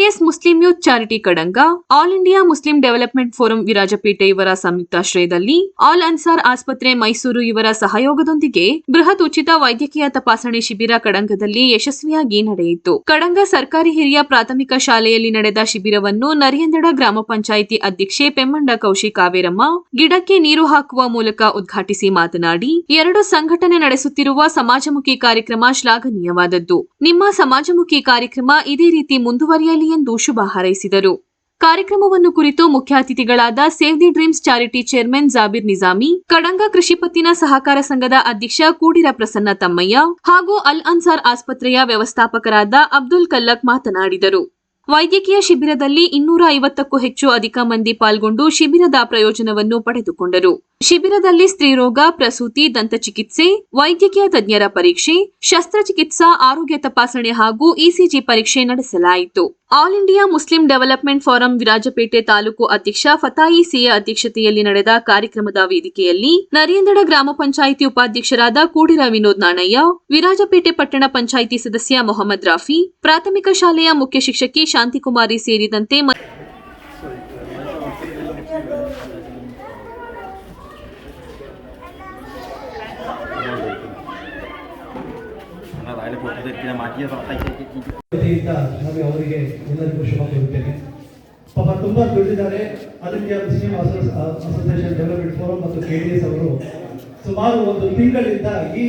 JDS Muslim youth charity Kadanga all India Muslim development forum Virajpete ಇವರ ಸಂಯುಕ್ತಾಶ್ರಯದಲ್ಲಿ all Ansar ಆಸ್ಪತ್ರೆ ಮೈಸೂರು ಇವರ ಸಹಯೋಗದೊಂದಿಗೆ ಬೃಹತ್ ಉಚಿತ ವೈದ್ಯಕೀಯ ತಪಾಸಣೆ ಶಿಬಿರ ಕಡಂಗದಲ್ಲಿ ಯಶಸ್ವಿಯಾಗಿ ನಡೆಯಿತು. ಕಡಂಗ ಸರ್ಕಾರಿ ಹಿರಿಯ ಪ್ರಾಥಮಿಕ ಶಾಲೆಯಲ್ಲಿ ನಡೆದ ಶಿಬಿರವನ್ನು ನರಿಯಂದಡ ಗ್ರಾಮ ಪಂಚಾಯಿತಿ ಅಧ್ಯಕ್ಷೆ ಪೆಮ್ಮಂಡ ಕೌಶಿ ಕಾವೇರಮ್ಮ ಗಿಡಕ್ಕೆ ನೀರು ಹಾಕುವ ಮೂಲಕ ಉದ್ಘಾಟಿಸಿ ಮಾತನಾಡಿ, ಎರಡು ಸಂಘಟನೆ ನಡೆಸುತ್ತಿರುವ ಸಮಾಜಮುಖಿ ಕಾರ್ಯಕ್ರಮ ಶ್ಲಾಘನೀಯವಾದದ್ದು. ನಿಮ್ಮ ಸಮಾಜಮುಖಿ ಕಾರ್ಯಕ್ರಮ ಇದೇ ರೀತಿ ಮುಂದುವರಿಯಲಿ ಎಂದು ಶುಭ ಹಾರೈಸಿದರು. ಕಾರ್ಯಕ್ರಮವನ್ನು ಕುರಿತು ಮುಖ್ಯ ಅತಿಥಿಗಳಾದ save the dreams charity chairman Jabir Nizami, Kadanga ಕೃಷಿ ಪತ್ತಿನ ಸಹಕಾರ ಸಂಘದ ಅಧ್ಯಕ್ಷ ಕೂಡಿರ ಪ್ರಸನ್ನ ತಮ್ಮಯ್ಯ ಹಾಗೂ ಅಲ್ ಅನ್ಸಾರ್ ಆಸ್ಪತ್ರೆಯ ವ್ಯವಸ್ಥಾಪಕರಾದ ಅಬ್ದುಲ್ ಕಲ್ಲಕ್ ಮಾತನಾಡಿದರು. ವೈದ್ಯಕೀಯ ಶಿಬಿರದಲ್ಲಿ ಇನ್ನೂರ ಐವತ್ತಕ್ಕೂ ಹೆಚ್ಚು ಅಧಿಕ ಮಂದಿ ಪಾಲ್ಗೊಂಡು ಶಿಬಿರದ ಪ್ರಯೋಜನವನ್ನು ಪಡೆದುಕೊಂಡರು. ಶಿಬಿರದಲ್ಲಿ ಸ್ತ್ರೀರೋಗ, ಪ್ರಸೂತಿ, ದಂತಚಿಕಿತ್ಸೆ, ವೈದ್ಯಕೀಯ ತಜ್ಞರ ಪರೀಕ್ಷೆ, ಶಸ್ತ್ರಚಿಕಿತ್ಸಾ, ಆರೋಗ್ಯ ತಪಾಸಣೆ ಹಾಗೂ ಇಸಿಜಿ ಪರೀಕ್ಷೆ ನಡೆಸಲಾಯಿತು. All India Muslim development forum Virajpete taluk ಅಧ್ಯಕ್ಷ ಫತಾಯಿ ಸಿಯ ಅಧ್ಯಕ್ಷತೆಯಲ್ಲಿ ನಡೆದ ಕಾರ್ಯಕ್ರಮದ ವೇದಿಕೆಯಲ್ಲಿ ನರೇಂದ್ರ ಗ್ರಾಮ ಪಂಚಾಯಿತಿ ಉಪಾಧ್ಯಕ್ಷರಾದ ಕೂಡಿರ ವಿನೋದ್ ನಾಣಯ್ಯ, ವಿರಾಜಪೇಟೆ ಪಟ್ಟಣ ಪಂಚಾಯಿತಿ ಸದಸ್ಯ ಮೊಹಮ್ಮದ್ ರಾಫಿ, ಪ್ರಾಥಮಿಕ ಶಾಲೆಯ ಮುಖ್ಯ ಶಿಕ್ಷಕಿ ಶಾಂತಿಕುಮಾರಿ ಸೇರಿದಂತೆ ಮ- ರಾಯಲ ಕೊಟ್ಟಿದ್ದಕ್ಕಿಂತ ಮಾತಿಗೆ ಮಾತಾಡ್ತಾ ವತಿಯಿಂದ ನಾನು ಅವರಿಗೆ ಎಲ್ಲರಿಗೂ ಶುಭ ಕೋರುತ್ತೇನೆ ಪಾಪ ತುಂಬಾ ದುಡಿದಿದ್ದಾರೆ ಅದಕ್ಕೆ ಮುಸ್ಲಿಂ ಅಸೋಸ್- ಅಸೋಸಿಯೇಷನ್ ಡೆವಲಪ್ಮೆಂಟ್ ಫೋರಂ ಮತ್ತು ಕೆ ಡಿ ಎಸ್ ಅವರು ಸುಮಾರು ಒಂದು ತಿಂಗಳಿಂದ ಈ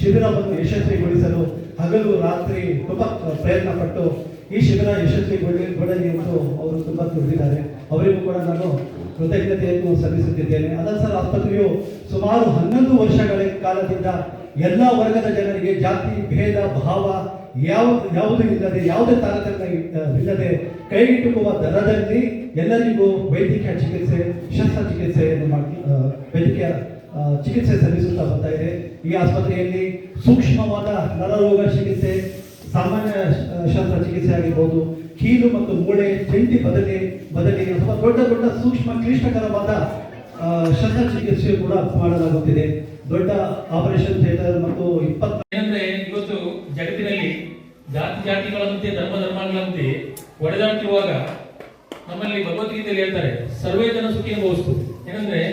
ಶಿಬಿರವನ್ನು ಯಶಸ್ವಿಗೊಳಿಸಲು ಹಗಲು ರಾತ್ರಿ ತುಂಬಾ ಪ್ರಯತ್ನ ಪಟ್ಟು ಈ ಶಿಬಿರ ಯಶಸ್ವಿಗೊಳ್ಳಿ ಗೊಳ್ಳಲಿ ಎಂದು ಅವರು ತುಂಬಾ ದುಡಿದಿದ್ದಾರೆ ಅವರಿಗೂ ಕೂಡ ನಾನು ಕೃತಜ್ಞತೆಯನ್ನು ಸಲ್ಲಿಸುತ್ತಿದ್ದೇನೆ. ಅದರ್ಸರ್ ಆಸ್ಪತ್ರೆಯು ಸುಮಾರು ಹನ್ನೊಂದು ವರ್ಷಗಳ ಕಾಲದಿಂದ ಎಲ್ಲ ವರ್ಗದ ಜನರಿಗೆ ಜಾತಿ, ಭೇದ, ಭಾವ ಯಾವ ಯಾವುದು ಇಲ್ಲದೆ ಯಾವುದೇ ತಾರತಮ್ಯ ಇಲ್ಲದೆ ಕೈಗೆಟುಕುವ ದರದಲ್ಲಿ ಎಲ್ಲರಿಗೂ ವೈದ್ಯಕೀಯ ಚಿಕಿತ್ಸೆ ಶಸ್ತ್ರಚಿಕಿತ್ಸೆಯನ್ನು ಮಾಡಿ ಆ, ವೈದ್ಯಕೀಯ ಚಿಕಿತ್ಸೆ ಸಲ್ಲಿಸುತ್ತಾ ಬರ್ತಾ ಇದೆ. ಈ ಆಸ್ಪತ್ರೆಯಲ್ಲಿ ಸೂಕ್ಷ್ಮವಾದ ನರರೋಗ ಚಿಕಿತ್ಸೆ ಸಾಮಾನ್ಯ ಶಸ್ತ್ರಚಿಕಿತ್ಸೆ ಆಗಿರ್ಬೋದು ಕೀಲು ಮತ್ತು ಮೂಳೆ ಜಂಟಿ ಬದಲಿ ಬದಲಿ ಅಥವಾ ದೊಡ್ಡ ದೊಡ್ಡ ಸೂಕ್ಷ್ಮ ಕ್ಲಿಷ್ಟಕರವಾದ ಶಸ್ತ್ರಚಿಕಿತ್ಸೆಯು ಶಸ್ತ್ರಚಿಕಿತ್ಸೆ ಕೂಡ ಮಾಡಲಾಗುತ್ತಿದೆ. ದೊಡ್ಡ ಆಪರೇಷನ್ ಥಿಯೇಟರ್ ಮತ್ತು ಜಗತ್ತಿನಲ್ಲಿ ಜಾತಿ ಜಾತಿಗಳಂತೆ, ಧರ್ಮ ಧರ್ಮಗಳಂತೆ ಒಡೆದಾಡ್ತಿರುವಾಗ ನಮ್ಮಲ್ಲಿ ಭಗವದ್ಗೀತೆಯಲ್ಲಿ ಹೇಳ್ತಾರೆ, ಸರ್ವೇ ಜನ ಸುಖಿ ವಸ್ತು. ಏನಂದ್ರೆ,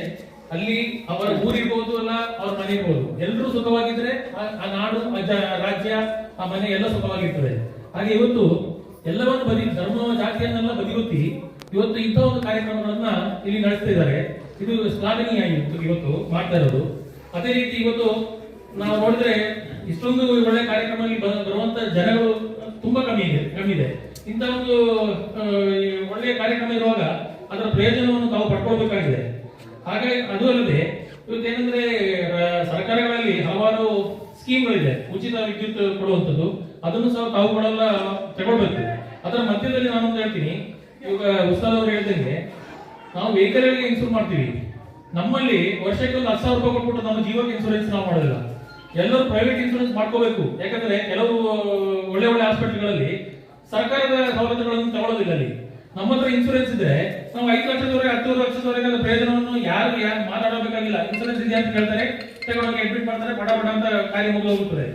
ಅಲ್ಲಿ ಅವರ ಊರಿರ್ಬೋದು ಅಲ್ಲ, ಅವ್ರ ಮನೆ ಇರ್ಬೋದು ಎಲ್ಲರೂ ಸುಖವಾಗಿದ್ರೆ ಆ- ನಾಡು ರಾಜ್ಯ, ಆ ಮನೆ ಎಲ್ಲ ಸುಖವಾಗಿರ್ತದೆ. ಹಾಗೆ ಇವತ್ತು ಎಲ್ಲವನ್ನು ಬದಿ, ಧರ್ಮ, ಜಾತಿಯನ್ನೆಲ್ಲ ಬದಿಗೊತ್ತಿ ಇವತ್ತು ಇಂಥ ಒಂದು ಕಾರ್ಯಕ್ರಮಗಳನ್ನ ಇಲ್ಲಿ ನಡೆಸ್ತಾ ಇದ್ದಾರೆ. ಇದು ಶ್ಲಾಘನೀಯ ಇವತ್ತು ಮಾಡ್ತಾ ಇರೋದು. ಅದೇ ರೀತಿ ಇವತ್ತು ನಾವು ನೋಡಿದ್ರೆ ಇಷ್ಟೊಂದು ಒಳ್ಳೆ ಕಾರ್ಯಕ್ರಮದಲ್ಲಿ ಬರುವಂತ ಜನಗಳು ತುಂಬಾ ಕಮ್ಮಿ ಇದೆ ಕಮ್ಮಿ ಇದೆ. ಇಂಥ ಒಂದು ಒಳ್ಳೆ ಕಾರ್ಯಕ್ರಮ ಇರುವಾಗ ಅದರ ಪ್ರಯೋಜನವನ್ನು ತಾವು ಪಡ್ಕೊಳ್ಬೇಕಾಗಿದೆ. ಹಾಗೆ ಅದು ಅಲ್ಲದೆ ಇವತ್ತೇನೆಂದ್ರೆ ಸರ್ಕಾರಗಳಲ್ಲಿ ಹಲವಾರು ಸ್ಕೀಮ್ಗಳಿದೆ, ಉಚಿತ ವಿದ್ಯುತ್ ಕೊಡುವಂಥದ್ದು. ಅದನ್ನು ಸಹ ತಾವುಗಳೆಲ್ಲ ತಗೊಳ್ಬೇಕು. ಅದರ ಮಧ್ಯದಲ್ಲಿ ನಾನೊಂದು ಹೇಳ್ತೀನಿ. ಇವಾಗ ಉಸ್ತಾದ್ ಅವರು ಹೇಳ್ದಂಗೆ, ನಾವು ವೆಹಿಕಲ್ ಇನ್ಸೂರ್ ಮಾಡ್ತೀವಿ. ನಮ್ಮಲ್ಲಿ ವರ್ಷಕ್ಕೆ ಒಂದು ಹತ್ತು ಸಾವಿರ ರೂಪಾಯಿ ಕೊಟ್ಬಿಟ್ಟು ನಮ್ಮ ಜೀವಕ್ಕೆ ಇನ್ಸೂರೆನ್ಸ್ ನಾವು ಮಾಡೋದಿಲ್ಲ. ಎಲ್ಲರೂ ಪ್ರೈವೇಟ್ ಇನ್ಶೂರೆನ್ಸ್ ಮಾಡ್ಕೋಬೇಕು. ಯಾಕಂದ್ರೆ ಕೆಲವು ಒಳ್ಳೆ ಒಳ್ಳೆ ಹಾಸ್ಪಿಟಲ್ಗಳಲ್ಲಿ ಸರ್ಕಾರದ ಸವಲತ್ತುಗಳನ್ನು ತಗೊಳ್ಳೋದಿಲ್ಲ ಅಲ್ಲಿ. ನಮ್ಮ ಹತ್ರ ಇನ್ಶೂರೆನ್ಸ್ ಇದ್ರೆ ನಾವು ಐದು ಲಕ್ಷದವರೆಗೆ ಹತ್ತು ಲಕ್ಷದವರೆಗೆ ಪ್ರಯೋಜನವನ್ನು ಯಾರು ಯಾರು ಮಾತಾಡಬೇಕಾಗಿಲ್ಲ. ಇನ್ಶೂರೆನ್ಸ್ ಇದೆ ಅಂತ ಕೇಳ್ತಾರೆ ತಗೊಂಡೋಗಿ ಅಡ್ಮಿಟ್ ಮಾಡ್ತಾರೆ ಬಡ ಬಡ ಅಂತ ಕಾಯಿಲೆ ಹೋಗ್ತದೆ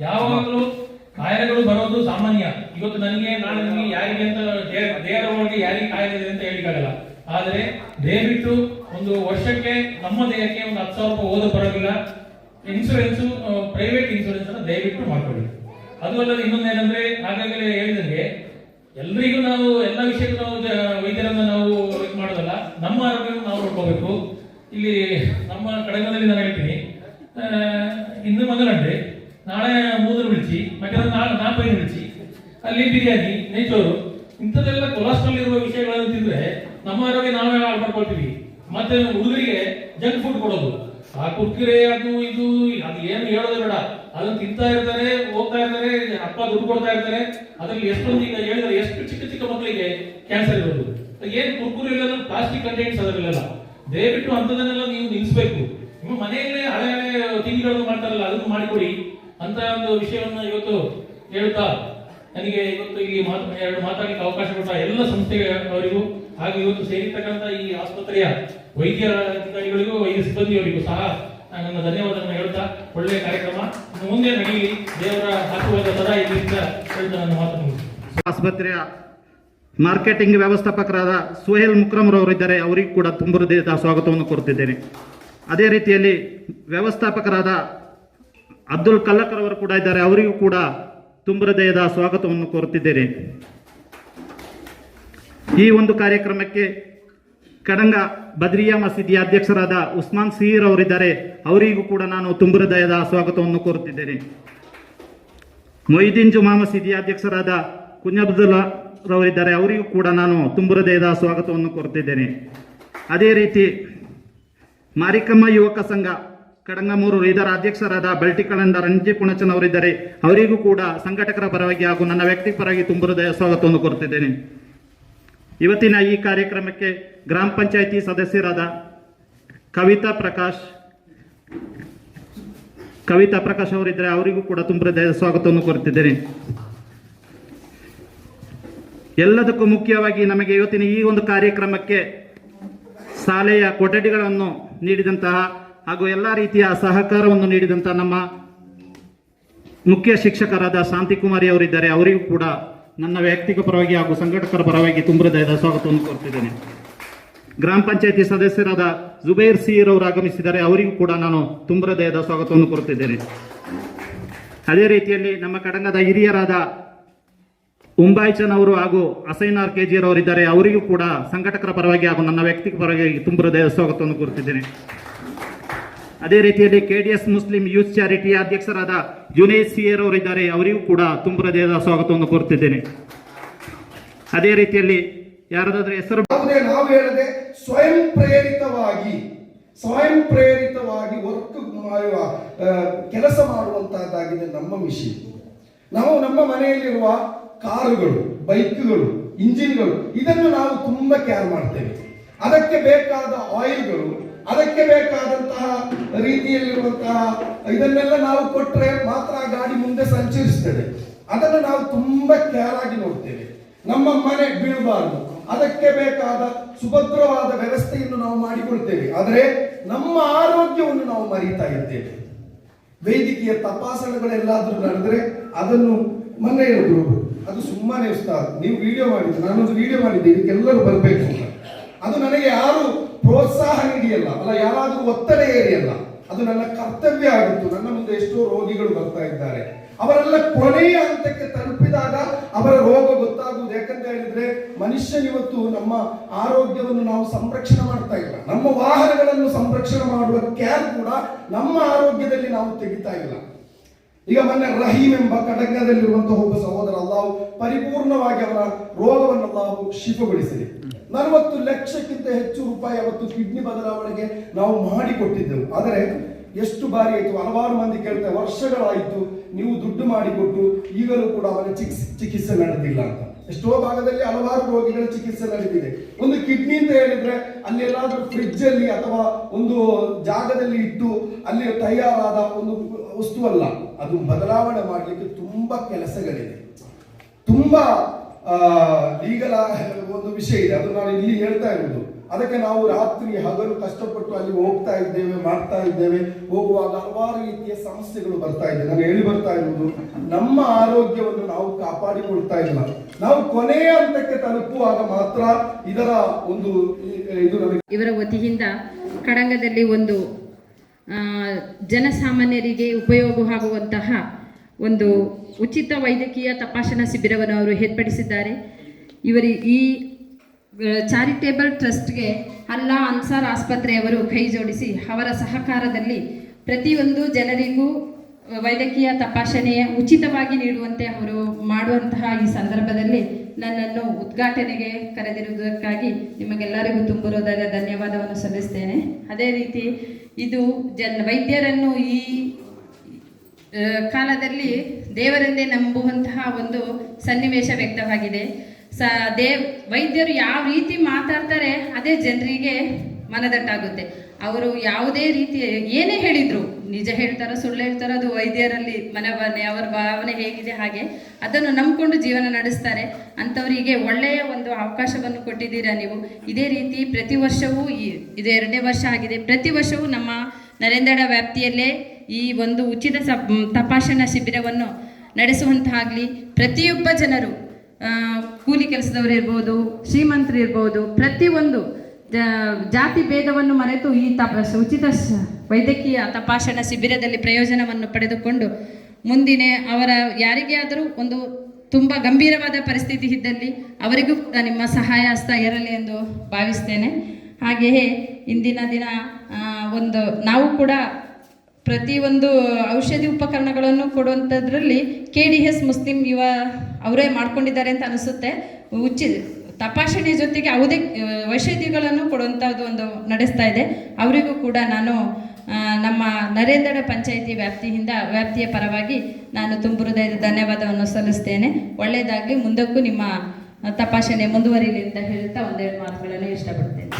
ಯಾವಾಗಲೂ ಕಾಯಿಲೆಗಳು ಬರೋದು ಸಾಮಾನ್ಯ. ಇವತ್ತು ನನಗೆ, ನಾಳೆ ನನಗೆ ಯಾರಿಗೆ ಅಂತ ದೇಹ- ದೇಹದ ಒಳಗೆ ಯಾರಿಗೆ ಕಾಯಿಲೆ ಇದೆ ಅಂತ ಹೇಳಿಕ್ಕಾಗಲ್ಲ ಆದರೆ ದಯವಿಟ್ಟು ಒಂದು ವರ್ಷಕ್ಕೆ ನಮ್ಮ ದೇಹಕ್ಕೆ ಒಂದು ಹತ್ತು ಸಾವಿರ ರೂಪಾಯಿ ಓದೋ ಬರೋದಿಲ್ಲ ಇನ್ಶೂರೆನ್ಸ್ ಪ್ರೈವೇಟ್ ಇನ್ಶೂರೆನ್ಸ್ ಅನ್ನ ದಯವಿಟ್ಟು ಮಾಡ್ಕೊಳ್ಳಿ. ಅದು ಅಲ್ಲದೆ ಇನ್ನೊಂದೇನಂದ್ರೆ ಆಗಾಗಲೇ ಹೇಳಿದಂಗೆ, ಎಲ್ರಿಗೂ ನಾವು ಎಲ್ಲ ವಿಷಯಕ್ಕೂ ನಾವು ವೈದ್ಯರನ್ನ ನಾವು ಇದು ಮಾಡೋದಲ್ಲ, ನಮ್ಮ ಆರೋಗ್ಯವನ್ನು ನಾವು ನೋಡ್ಕೋಬೇಕು. ಇಲ್ಲಿ ನಮ್ಮ ಕಡೆಗಳಲ್ಲಿ ನಾನು ಹೇಳ್ತೀನಿ ಇಂದು ಮಂಗಲಂಡೆ ನಾಳೆ ಮೂರು ಬಿಳಿಸಿ ಮತ್ತೆ ನಾಳೆ ನಾಲ್ಕೈದು ಬಿಳಿಸಿ ಅಲ್ಲಿ ಬಿರಿಯಾನಿ ನೇಚೋರು ಇಂಥದ್ದೆಲ್ಲ ಕೊಲೆಸ್ಟ್ರಾಲ್ ಇರುವ ವಿಷಯಗಳನ್ನು ತಿಂದ್ರೆ ನಮ್ಮ ಆರೋಗ್ಯ ನಾವೇ ಹಾಳು ಮತ್ತೆ ಹುಡುಗರಿಗೆ ಜಂಕ್ ಫುಡ್ ಕೊಡೋದು. ಆ ಕುರ್ಕಿರೆ, ಅದು ಇದು, ಅದು ಏನು ಹೇಳೋದು ಬೇಡ. ಅದನ್ನ ತಿಂತಾ ಇರ್ತಾರೆ, ಹೋಗ್ತಾ ಇರ್ತಾರೆ, ಅಪ್ಪ ದುಡ್ಡು ಕೊಡ್ತಾ ಇರ್ತಾರೆ. ಅದ್ರಲ್ಲಿ ಎಷ್ಟೊಂದು ಈಗ ಹೇಳಿದ್ರೆ ಎಷ್ಟು ಚಿಕ್ಕ ಚಿಕ್ಕ ಮಕ್ಕಳಿಗೆ ಕ್ಯಾನ್ಸರ್ ಇರೋದು. ಏನ್ ಕುರ್ಕುರೆ ಇಲ್ಲ ಪ್ಲಾಸ್ಟಿಕ್ ಕಂಟೆಂಟ್ಸ್ ಅದರಲ್ಲೆಲ್ಲ. ದಯವಿಟ್ಟು ಅಂಥದನ್ನೆಲ್ಲ ನೀವು ನಿಲ್ಲಿಸಬೇಕು. ನಿಮ್ಮ ಮನೆಯಲ್ಲೇ ಹಳೆ ಹಳೆ ತಿಂಡಿಗಳನ್ನು ಮಾಡ್ತಾರಲ್ಲ, ಅದನ್ನು ಮಾಡಿಕೊಡಿ. ಅಂತ ಒಂದು ವಿಷಯವನ್ನು ಇವತ್ತು ಹೇಳ್ತಾ ನನಗೆ ಇವತ್ತು ಇಲ್ಲಿ ಮಾತು ಎರಡು ಮಾತಾಡಲಿಕ್ಕೆ ಅವಕಾಶ ಕೊಟ್ಟ ಎಲ್ಲ ಸಂಸ್ಥೆಯವರಿಗೂ ಹಾಗೂ ಇವತ್ತು ಸೇರಿರ್ತಕ್ಕಂಥ ಈ ಆಸ್ಪತ್ರೆಯ ವೈದ್ಯ ಅಧಿಕಾರಿಗಳಿಗೂ, ವೈದ್ಯ ಸಿಬ್ಬಂದಿಯವರಿಗೂ ಸಹ ನಾನು ನನ್ನ ಧನ್ಯವಾದಗಳನ್ನು ಹೇಳ್ತಾ ಒಳ್ಳೆಯ ಕಾರ್ಯಕ್ರಮ. ಮುಂದೆ ನಡೆಯಲಿ. ದೇವರ ಆಶೀರ್ವಾದ ಸದಾ ಇದರಿಂದ ಹೇಳ್ತಾ ನನ್ನ ಮಾತನ್ನು ಆಸ್ಪತ್ರೆಯ ಮಾರ್ಕೆಟಿಂಗ್ ವ್ಯವಸ್ಥಾಪಕರಾದ ಸುಹೇಲ್ ಮುಕ್ರಮ್ರವರಿದ್ದಾರೆ ಅವರಿಗೂ ಕೂಡ ತುಂಬ ಹೃದಯದ ಸ್ವಾಗತವನ್ನು ಕೋರುತ್ತಿದ್ದೇನೆ. ಅದೇ ರೀತಿಯಲ್ಲಿ ವ್ಯವಸ್ಥಾಪಕರಾದ ಅಬ್ದುಲ್ ಕಲ್ಲಕರ್ ಅವರು ಕೂಡ ಇದ್ದಾರೆ. ಅವರಿಗೂ ಕೂಡ ತುಂಬ ಹೃದಯದ ಸ್ವಾಗತವನ್ನು ಕೋರುತ್ತಿದ್ದೇನೆ. ಈ ಒಂದು ಕಾರ್ಯಕ್ರಮಕ್ಕೆ ಕಡಂಗ ಬದ್ರಿಯಾ ಮಸೀದಿಯ ಅಧ್ಯಕ್ಷರಾದ ಉಸ್ಮಾನ್ ಸೀರ್ ಅವರಿದ್ದಾರೆ. ಅವರಿಗೂ ಕೂಡ ನಾನು ತುಂಬ ಹೃದಯದ ಸ್ವಾಗತವನ್ನು ಕೋರುತ್ತಿದ್ದೇನೆ. ಮೊಯ್ದೀನ್ ಜುಮಾ ಮಸೀದಿಯ ಅಧ್ಯಕ್ಷರಾದ ಕುഞ്ഞಬ್ದುಲ್ಲಾ ರವರಿದ್ದಾರೆ. ಅವರಿಗೂ ಕೂಡ ನಾನು ತುಂಬ ಹೃದಯದ ಸ್ವಾಗತವನ್ನು ಕೋರುತ್ತಿದ್ದೇನೆ. ಅದೇ ರೀತಿ ಮಾರಿಕಮ್ಮ ಯುವಕ ಸಂಘ ಕಡಂಗಮೂರು ಇದರ ಅಧ್ಯಕ್ಷರಾದ ಬೆಳ್ಟಿಕಳಂದ ರಂಜಿ ಪುಣಚನ್ ಅವರಿದ್ದಾರೆ. ಅವರಿಗೂ ಕೂಡ ಸಂಘಟಕರ ಪರವಾಗಿ ಹಾಗೂ ನನ್ನ ವ್ಯಕ್ತಿ ಪರವಾಗಿ ತುಂಬ ಹೃದಯ ಸ್ವಾಗತವನ್ನು ಕೋರುತ್ತಿದ್ದೇನೆ. ಇವತ್ತಿನ ಈ ಕಾರ್ಯಕ್ರಮಕ್ಕೆ ಗ್ರಾಮ ಪಂಚಾಯಿತಿ ಸದಸ್ಯರಾದ ಕವಿತಾ ಪ್ರಕಾಶ್ ಕವಿತಾ ಪ್ರಕಾಶ್ ಅವರಿದ್ದರೆ ಅವರಿಗೂ ಕೂಡ ತುಂಬ ಸ್ವಾಗತವನ್ನು ಕೋರುತ್ತಿದ್ದೇನೆ. ಎಲ್ಲದಕ್ಕೂ ಮುಖ್ಯವಾಗಿ ನಮಗೆ ಇವತ್ತಿನ ಈ ಒಂದು ಕಾರ್ಯಕ್ರಮಕ್ಕೆ ಶಾಲೆಯ ಕೊಠಡಿಗಳನ್ನು ನೀಡಿದಂತಹ ಹಾಗೂ ಎಲ್ಲ ರೀತಿಯ ಸಹಕಾರವನ್ನು ನೀಡಿದಂತಹ ನಮ್ಮ ಮುಖ್ಯ ಶಿಕ್ಷಕರಾದ ಶಾಂತಿಕುಮಾರಿ ಅವರಿದ್ದಾರೆ. ಅವರಿಗೂ ಕೂಡ ನನ್ನ ವ್ಯಕ್ತಿಗತ ಪರವಾಗಿ ಹಾಗೂ ಸಂಘಟಕರ ಪರವಾಗಿ ತುಂಬ ಸ್ವಾಗತವನ್ನು ಕೋರುತ್ತಿದ್ದೇನೆ. ಗ್ರಾಮ ಪಂಚಾಯತಿ ಸದಸ್ಯರಾದ ಜುಬೈರ್ ಸೀರ್ ಅವರು ಆಗಮಿಸಿದ್ದಾರೆ. ಅವರಿಗೂ ಕೂಡ ನಾನು ತುಂಬ ಸ್ವಾಗತವನ್ನು ಕೊಡುತ್ತಿದ್ದೇನೆ ಅದೇ ರೀತಿಯಲ್ಲಿ ನಮ್ಮ ಕಡಂಗದ ಹಿರಿಯರಾದ ಉಂಬಾಯ್ಚನ್ ಅವರು ಹಾಗೂ ಅಸೈನಾರ್ ಕೆಜಿಯರ್ ಅವರಿದ್ದಾರೆ ಅವರಿಗೂ ಕೂಡ ಸಂಘಟಕರ ಪರವಾಗಿ ಹಾಗೂ ನನ್ನ ವ್ಯಕ್ತಿಕ ಪರವಾಗಿ ತುಂಬ ಸ್ವಾಗತವನ್ನು ಕೊಡುತ್ತಿದ್ದೇನೆ ಅದೇ ರೀತಿಯಲ್ಲಿ K D S Muslim youth charity ಅಧ್ಯಕ್ಷರಾದ ಜುನೇದ್ ಸಿಯರ್ ಅವರಿದ್ದಾರೆ ಅವರಿಗೂ ಕೂಡ ತುಂಬ ಸ್ವಾಗತವನ್ನು ಕೋರುತ್ತಿದ್ದೇನೆ. ಅದೇ ರೀತಿಯಲ್ಲಿ ಯಾರಾದರೂ ಹೆಸರು ಯಾವುದೇ ನಾವು ಹೇಳದೆ ಸ್ವಯಂ ಪ್ರೇರಿತವಾಗಿ ಸ್ವಯಂ ಪ್ರೇರಿತವಾಗಿ ವರ್ಕ್ ಮಾಡುವ ಕೆಲಸ ಮಾಡುವಂತಹದ್ದಾಗಿದೆ ನಮ್ಮ ಮಿಷಿನ್ ನಾವು ನಮ್ಮ ಮನೆಯಲ್ಲಿರುವ ಕಾರುಗಳು, ಬೈಕ್ಗಳು, ಇಂಜಿನ್ಗಳು, ಇದನ್ನು ನಾವು ತುಂಬಾ ಕೇರ್ ಮಾಡ್ತೇವೆ. ಅದಕ್ಕೆ ಬೇಕಾದ ಆಯಿಲ್ಗಳು ಅದಕ್ಕೆ ಬೇಕಾದಂತಹ ರೀತಿಯಲ್ಲಿರುವಂತಹ ಇದನ್ನೆಲ್ಲ ನಾವು ಕೊಟ್ಟರೆ ಮಾತ್ರ ಗಾಡಿ ಮುಂದೆ ಸಂಚರಿಸ್ತದೆ. ಅದನ್ನು ನಾವು ತುಂಬಾ ಕೇರ್ ಆಗಿ ನೋಡ್ತೇವೆ. ನಮ್ಮ ಮನೆ ಬೀಳಬಾರದು. ಅದಕ್ಕೆ ಬೇಕಾದ ಸುಭದ್ರವಾದ ವ್ಯವಸ್ಥೆಯನ್ನು ನಾವು ಮಾಡಿಕೊಳ್ತೇವೆ. ಆದರೆ ನಮ್ಮ ಆರೋಗ್ಯವನ್ನು ನಾವು ಮರೀತಾ ಇದ್ದೇವೆ. ವೈದ್ಯಕೀಯ ತಪಾಸಣೆಗಳೆಲ್ಲಾದ್ರೂ ನಡೆದ್ರೆ ಅದನ್ನು ಮೊನ್ನೆ ಹೇಳಿದ್ರು ಅದು ಸುಮ್ಮನೆ ಇಷ್ಟ ನೀವು ವಿಡಿಯೋ ಮಾಡಿದ್ದು, ನಾನೊಂದು ವಿಡಿಯೋ ಮಾಡಿದ್ದೆ, ಇದಕ್ಕೆಲ್ಲರೂ ಬರಬೇಕು ಅದು ನನಗೆ ಯಾರು ಪ್ರೋತ್ಸಾಹ ನೀಡಿಯಲ್ಲ, ಅಲ್ಲ, ಯಾರಾದರೂ ಒತ್ತಡ ಏರಿಯಲ್ಲ ಅದು ನನ್ನ ಕರ್ತವ್ಯ ಆಗಿತ್ತು. ನನ್ನ ಮುಂದೆ ಎಷ್ಟೋ ರೋಗಿಗಳು ಬರ್ತಾ ಇದ್ದಾರೆ. ಅವರೆಲ್ಲ ಕೊನೆಯ ಹಂತಕ್ಕೆ ತಲುಪಿದಾಗ ಅವರ ರೋಗ ಗೊತ್ತಾಗುವುದು. ಯಾಕಂತ ಹೇಳಿದ್ರೆ ಮನುಷ್ಯನಿವತ್ತು ನಮ್ಮ ಆರೋಗ್ಯವನ್ನು ನಾವು ಸಂರಕ್ಷಣೆ ಮಾಡ್ತಾ ಇಲ್ಲ. ನಮ್ಮ ವಾಹನಗಳನ್ನು ಸಂರಕ್ಷಣೆ ಮಾಡುವ ಕ್ಯಾಬ್ ಕೂಡ ನಮ್ಮ ಆರೋಗ್ಯದಲ್ಲಿ ನಾವು ತೆಗಿತಾ ಇಲ್ಲ. ಈಗ ಮೊನ್ನೆ ರಹೀಂ ಎಂಬ ಕಟಕದಲ್ಲಿರುವಂತಹ ಒಬ್ಬ ಸಹೋದರ ಅಲ್ಲಾವು ಪರಿಪೂರ್ಣವಾಗಿ ಅವರ ರೋಗವನ್ನು ನಾವು ಶಿಫಗೊಳಿಸಿದೆ. ನಲವತ್ತು ಲಕ್ಷಕ್ಕಿಂತ ಹೆಚ್ಚು ರೂಪಾಯಿ ಅವತ್ತು ಕಿಡ್ನಿ ಬದಲಾವಣೆಗೆ ನಾವು ಮಾಡಿಕೊಟ್ಟಿದ್ದೆವು. ಆದರೆ ಎಷ್ಟು ಬಾರಿ ಆಯಿತು? ಹಲವಾರು ಮಂದಿ ಕೇಳ್ತಾರೆ, ವರ್ಷಗಳಾಯಿತು. ನೀವು ದುಡ್ಡು ಮಾಡಿಕೊಟ್ಟು ಈಗಲೂ ಕೂಡ ಅವನ ಚಿಕಿತ್ಸೆ ನಡೆದಿಲ್ಲ ಅಂತ. ಎಷ್ಟೋ ಭಾಗದಲ್ಲಿ ಹಲವಾರು ರೋಗಿಗಳ ಚಿಕಿತ್ಸೆ ನಡೆದಿದೆ. ಒಂದು ಕಿಡ್ನಿ ಅಂತ ಹೇಳಿದ್ರೆ ಅಲ್ಲಿ ಎಲ್ಲಾದ್ರೂ ಫ್ರಿಡ್ಜ್ ಅಲ್ಲಿ ಅಥವಾ ಒಂದು ಜಾಗದಲ್ಲಿ ಇಟ್ಟು ಅಲ್ಲಿ ತಯಾರಾದ ಒಂದು ವಸ್ತುವಲ್ಲ ಅದು ಬದಲಾವಣೆ ಮಾಡಲಿಕ್ಕೆ ತುಂಬಾ ಕೆಲಸಗಳಿದೆ. ತುಂಬಾ ಲೀಗಲ್ ಒಂದು ವಿಷಯ ಇದೆ. ಅದು ನಾನು ಇಲ್ಲಿ ಹೇಳ್ತಾ ಇರುವುದು. ಅದಕ್ಕೆ ನಾವು ರಾತ್ರಿ ಹಗಲು ಕಷ್ಟಪಟ್ಟು ಅಲ್ಲಿ ಹೋಗ್ತಾ ಇದ್ದೇವೆ, ಮಾಡ್ತಾ ಇದ್ದೇವೆ. ಹೋಗುವಾಗ ಹಲವಾರು ರೀತಿಯ ಸಮಸ್ಯೆಗಳು ಬರ್ತಾ ಇದೆ. ನಾನು ಹೇಳಿ ಬರ್ತಾ ಇರುವುದು, ನಮ್ಮ ಆರೋಗ್ಯವನ್ನು ನಾವು ಕಾಪಾಡಿಕೊಳ್ತಾ ಇಲ್ಲ. ನಾವು ಕೊನೆಯ ಹಂತಕ್ಕೆ ತಲುಪುವಾಗ ಮಾತ್ರ ಇದರ ಒಂದು, ಇದು ಇವರ ವತಿಯಿಂದ ಕಡಂಗದಲ್ಲಿ ಒಂದು ಜನಸಾಮಾನ್ಯರಿಗೆ ಉಪಯೋಗ ಆಗುವಂತಹ ಒಂದು ಉಚಿತ ವೈದ್ಯಕೀಯ ತಪಾಸಣಾ ಶಿಬಿರವನ್ನು ಅವರು ಏರ್ಪಡಿಸಿದ್ದಾರೆ. ಇವರಿ ಈ ಚಾರಿಟೇಬಲ್ ಟ್ರಸ್ಟ್ಗೆ ಅಲ್ಲಾ ಅನ್ಸಾರ್ ಆಸ್ಪತ್ರೆಯವರು ಕೈ ಜೋಡಿಸಿ ಅವರ ಸಹಕಾರದಲ್ಲಿ ಪ್ರತಿಯೊಂದು ಜನರಿಗೂ ವೈದ್ಯಕೀಯ ತಪಾಸಣೆ ಉಚಿತವಾಗಿ ನೀಡುವಂತೆ ಅವರು ಮಾಡುವಂತಹ ಈ ಸಂದರ್ಭದಲ್ಲಿ ನನ್ನನ್ನು ಉದ್ಘಾಟನೆಗೆ ಕರೆದಿರುವುದಕ್ಕಾಗಿ ನಿಮಗೆಲ್ಲರಿಗೂ ತುಂಬಿರೋದಾಗ ಧನ್ಯವಾದವನ್ನು ಸಲ್ಲಿಸ್ತೇನೆ. ಅದೇ ರೀತಿ ಇದು ಜನ್ ವೈದ್ಯರನ್ನು ಈ ಕಾಲದಲ್ಲಿ ದೇವರೆಂದೇ ನಂಬುವಂತಹ ಒಂದು ಸನ್ನಿವೇಶ ವ್ಯಕ್ತವಾಗಿದೆ. ಸ ದೇವ್ ವೈದ್ಯರು ಯಾವ ರೀತಿ ಮಾತಾಡ್ತಾರೆ ಅದೇ ಜನರಿಗೆ ಮನದಟ್ಟಾಗುತ್ತೆ. ಅವರು ಯಾವುದೇ ರೀತಿ ಏನೇ ಹೇಳಿದ್ರು, ನಿಜ ಹೇಳ್ತಾರೋ, ಸುಳ್ಳು ಹೇಳ್ತಾರೋ, ಅದು ವೈದ್ಯರಲ್ಲಿ ಮನೋಭಾವನೆ ಅವರ ಭಾವನೆ ಹೇಗಿದೆ ಹಾಗೆ, ಅದನ್ನು ನಂಬಿಕೊಂಡು ಜೀವನ ನಡೆಸ್ತಾರೆ. ಅಂಥವರಿಗೆ ಒಳ್ಳೆಯ ಒಂದು ಅವಕಾಶವನ್ನು ಕೊಟ್ಟಿದ್ದೀರಾ ನೀವು. ಇದೇ ರೀತಿ ಪ್ರತಿ ವರ್ಷವೂ ಈ- ಇದು ಎರಡನೇ ವರ್ಷ ಆಗಿದೆ. ಪ್ರತಿ ವರ್ಷವೂ ನಮ್ಮ ನರೇಂದ್ರ ವ್ಯಾಪ್ತಿಯಲ್ಲೇ ಈ ಒಂದು ಉಚಿತ ಸಪ್ ತಪಾಸಣಾ ಶಿಬಿರವನ್ನು ನಡೆಸುವಂತಾಗಲಿ, ಪ್ರತಿಯೊಬ್ಬ ಜನರು ಕೂಲಿ ಕೆಲಸದವರು ಇರ್ಬೋದು, ಶ್ರೀಮಂತರು ಇರ್ಬೋದು, ಪ್ರತಿಯೊಂದು ಜಾತಿ ಭೇದವನ್ನು ಮರೆತು ಈ ತಪ, ಉಚಿತ ವೈದ್ಯಕೀಯ ತಪಾಸಣಾ ಶಿಬಿರದಲ್ಲಿ ಪ್ರಯೋಜನವನ್ನು ಪಡೆದುಕೊಂಡು ಮುಂದಿನ ಅವರ ಯಾರಿಗೇ ಆದರೂ ಒಂದು ತುಂಬ ಗಂಭೀರವಾದ ಪರಿಸ್ಥಿತಿ ಇದ್ದಲ್ಲಿ ಅವರಿಗೂ ಕೂಡ ನಿಮ್ಮ ಸಹಾಯ ಹಸ್ತ ಇರಲಿ ಎಂದು ಭಾವಿಸ್ತೇನೆ. ಹಾಗೆಯೇ ಇಂದಿನ ದಿನ ಒಂದು ನಾವು ಕೂಡ ಪ್ರತಿಯೊಂದು ಔಷಧಿ ಉಪಕರಣಗಳನ್ನು ಕೊಡುವಂಥದ್ರಲ್ಲಿ ಕೆ ಡಿ ಎಸ್ ಮುಸ್ಲಿಂ ಯುವ ಅವರೇ ಮಾಡ್ಕೊಂಡಿದ್ದಾರೆ ಅಂತ ಅನಿಸುತ್ತೆ. ಉಚ್ಚಿ ತಪಾಸಣೆ ಜೊತೆಗೆ ಯಾವುದೇ ಔಷಧಿಗಳನ್ನು ಕೊಡುವಂಥದ್ದು ಒಂದು ನಡೆಸ್ತಾ ಇದೆ. ಅವರಿಗೂ ಕೂಡ ನಾನು ನಮ್ಮ ನರೇಂದ್ರ ಪಂಚಾಯಿತಿ ವ್ಯಾಪ್ತಿಯಿಂದ, ವ್ಯಾಪ್ತಿಯ ಪರವಾಗಿ ನಾನು ತುಂಬ ಹೃದಯದ ಧನ್ಯವಾದವನ್ನು ಸಲ್ಲಿಸ್ತೇನೆ. ಒಳ್ಳೆಯದಾಗಲಿ, ಮುಂದಕ್ಕೂ ನಿಮ್ಮ ತಪಾಸಣೆ ಮುಂದುವರಿಯಲಿ ಅಂತ ಹೇಳ್ತಾ ಒಂದೆರಡು ಮಾತುಗಳನ್ನು ಇಷ್ಟಪಡ್ತೇನೆ.